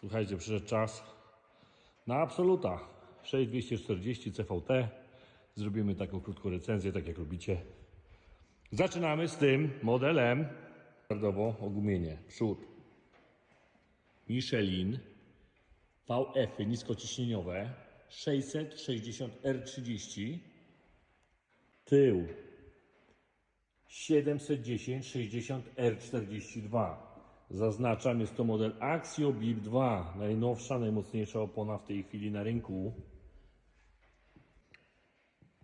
Słuchajcie, przyszedł czas na absoluta 6240 CVT. Zrobimy taką krótką recenzję, tak jak lubicie. Zaczynamy z tym modelem. Standardowo ogumienie. Przód. Michelin. VF -y niskociśnieniowe 660 R30. Tył 710 60 R42. Zaznaczam, jest to model Axio BIP 2, najnowsza, najmocniejsza opona w tej chwili na rynku.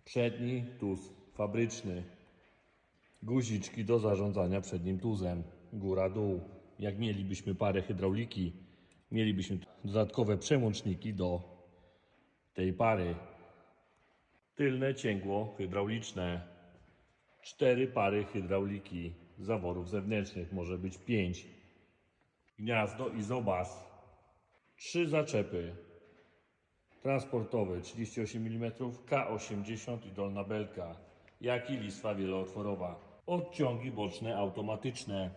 Przedni tuz fabryczny. Guziczki do zarządzania przednim tuzem. Góra-dół. Jak mielibyśmy parę hydrauliki, mielibyśmy dodatkowe przełączniki do tej pary. Tylne cięgło hydrauliczne. Cztery pary hydrauliki zaworów zewnętrznych, może być pięć. Gniazdo izobas. Trzy zaczepy. Transportowy 38 mm, K80 i dolna belka, jak i listwa wielootworowa. Odciągi boczne automatyczne.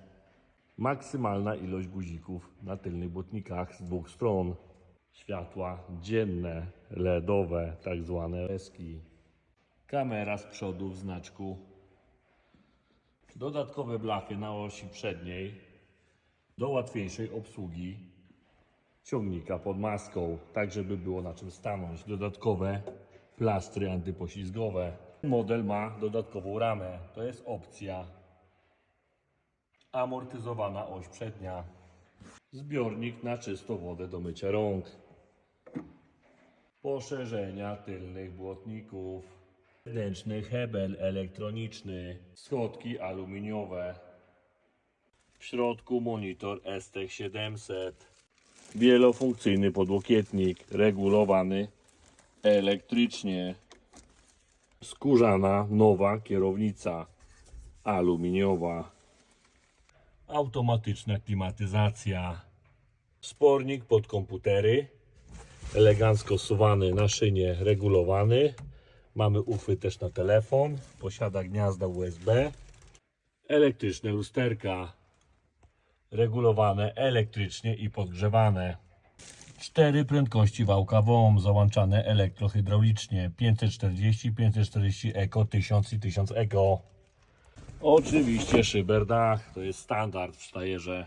Maksymalna ilość guzików na tylnych błotnikach z dwóch stron. Światła dzienne, LEDowe, tak zwane eski. Kamera z przodu w znaczku. Dodatkowe blachy na osi przedniej do łatwiejszej obsługi ciągnika pod maską, tak żeby było na czym stanąć. Dodatkowe plastry antypoślizgowe. Model ma dodatkową ramę. To jest opcja. Amortyzowana oś przednia. Zbiornik na czystą wodę do mycia rąk. Poszerzenia tylnych błotników. Ręczny hebel elektroniczny. Schodki aluminiowe. W środku monitor STEC 700. Wielofunkcyjny podłokietnik, regulowany elektrycznie. Skórzana, nowa kierownica aluminiowa. Automatyczna klimatyzacja. Spornik pod komputery. Elegancko suwany na szynie, regulowany. Mamy uchwyt też na telefon. Posiada gniazda USB. Elektryczne lusterka regulowane elektrycznie i podgrzewane. Cztery prędkości wałka WOM załączane elektrohydraulicznie 540, 540 Eco, 1000 i 1000 Eco. Oczywiście szyberdach, to jest standard w Sztajerze.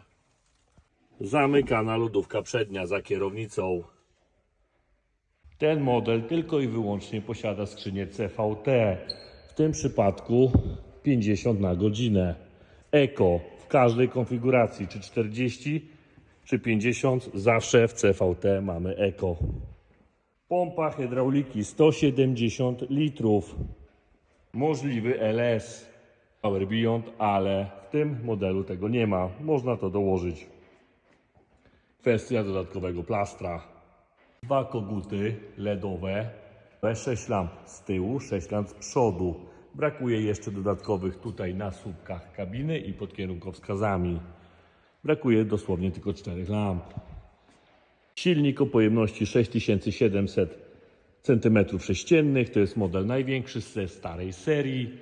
Zamykana lodówka przednia za kierownicą. Ten model tylko i wyłącznie posiada skrzynię CVT. W tym przypadku 50 na godzinę. Eko każdej konfiguracji, czy 40, czy 50, zawsze w CVT mamy Eko. Pompa hydrauliki 170 litrów. Możliwy LS Power Beyond, ale w tym modelu tego nie ma. Można to dołożyć. Kwestia dodatkowego plastra. Dwa koguty LEDowe, 6 lamp z tyłu, 6 lamp z przodu. Brakuje jeszcze dodatkowych tutaj na słupkach kabiny i pod kierunkowskazami. Brakuje dosłownie tylko 4 lamp. Silnik o pojemności 6700 cm3, to jest model największy ze starej serii.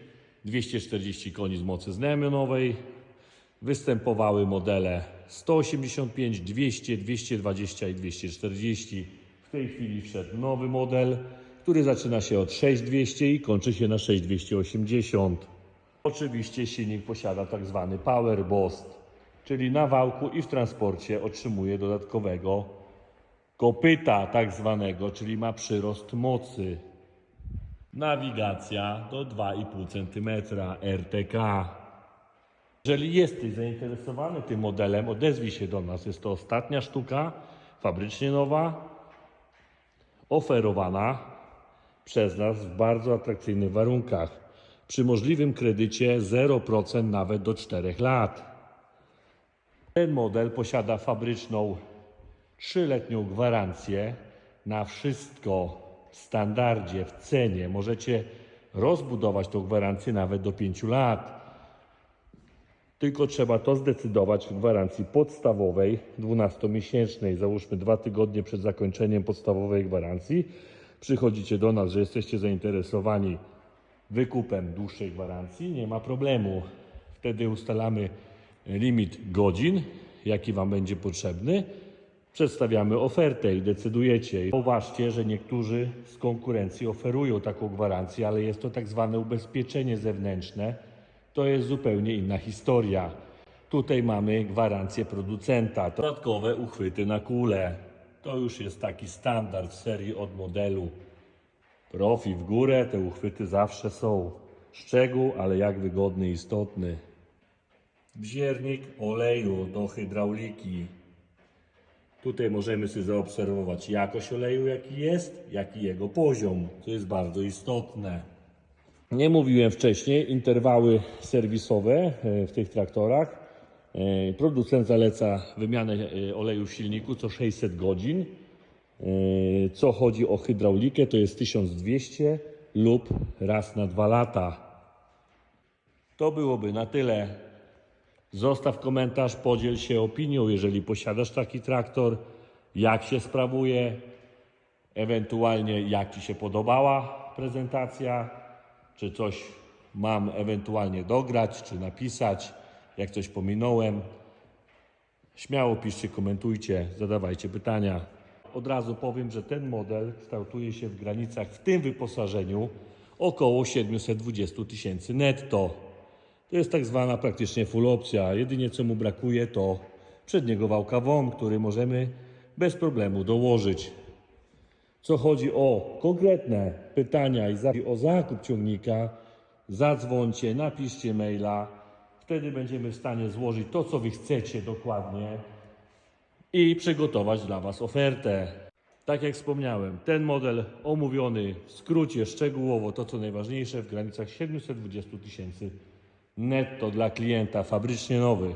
240 koni z mocy znamionowej. Występowały modele 185, 200, 220 i 240. W tej chwili wszedł nowy model, który zaczyna się od 6200 i kończy się na 6280. Oczywiście silnik posiada tak zwany Power Boost, czyli na wałku i w transporcie otrzymuje dodatkowego kopyta tak zwanego, czyli ma przyrost mocy. Nawigacja do 2,5 cm RTK. Jeżeli jesteś zainteresowany tym modelem, odezwij się do nas. Jest to ostatnia sztuka, fabrycznie nowa, oferowana przez nas w bardzo atrakcyjnych warunkach. Przy możliwym kredycie 0% nawet do 4 lat. Ten model posiada fabryczną trzyletnią gwarancję na wszystko w standardzie, w cenie. Możecie rozbudować tą gwarancję nawet do 5 lat. Tylko trzeba to zdecydować w gwarancji podstawowej, 12-miesięcznej. Załóżmy dwa tygodnie przed zakończeniem podstawowej gwarancji. Przychodzicie do nas, że jesteście zainteresowani wykupem dłuższej gwarancji. Nie ma problemu. Wtedy ustalamy limit godzin, jaki Wam będzie potrzebny. Przedstawiamy ofertę i decydujecie. Uważcie, że niektórzy z konkurencji oferują taką gwarancję, ale jest to tak zwane ubezpieczenie zewnętrzne. To jest zupełnie inna historia. Tutaj mamy gwarancję producenta. Dodatkowe uchwyty na kulę. To już jest taki standard w serii od modelu. Profi w górę, te uchwyty zawsze są. Szczegół, ale jak wygodny istotny. Bziernik oleju do hydrauliki. Tutaj możemy sobie zaobserwować jakość oleju, jaki jest, jak i jego poziom, co jest bardzo istotne. Nie mówiłem wcześniej, interwały serwisowe e, w tych traktorach. E, Producent zaleca wymianę e, oleju w silniku co 600 godzin. E, Co chodzi o hydraulikę, to jest 1200 lub raz na dwa lata. To byłoby na tyle. Zostaw komentarz, podziel się opinią, jeżeli posiadasz taki traktor, jak się sprawuje, ewentualnie jak Ci się podobała prezentacja, czy coś mam ewentualnie dograć, czy napisać, jak coś pominąłem. Śmiało piszcie, komentujcie, zadawajcie pytania. Od razu powiem, że ten model kształtuje się w granicach w tym wyposażeniu około 720 tysięcy netto. To jest tak zwana praktycznie full opcja. Jedynie co mu brakuje to przedniego wałka WOM, który możemy bez problemu dołożyć. Co chodzi o konkretne pytania i o zakup ciągnika, zadzwońcie, napiszcie maila. Wtedy będziemy w stanie złożyć to, co Wy chcecie dokładnie i przygotować dla Was ofertę. Tak jak wspomniałem, ten model omówiony w skrócie, szczegółowo, to co najważniejsze, w granicach 720 tysięcy netto dla klienta, fabrycznie nowy.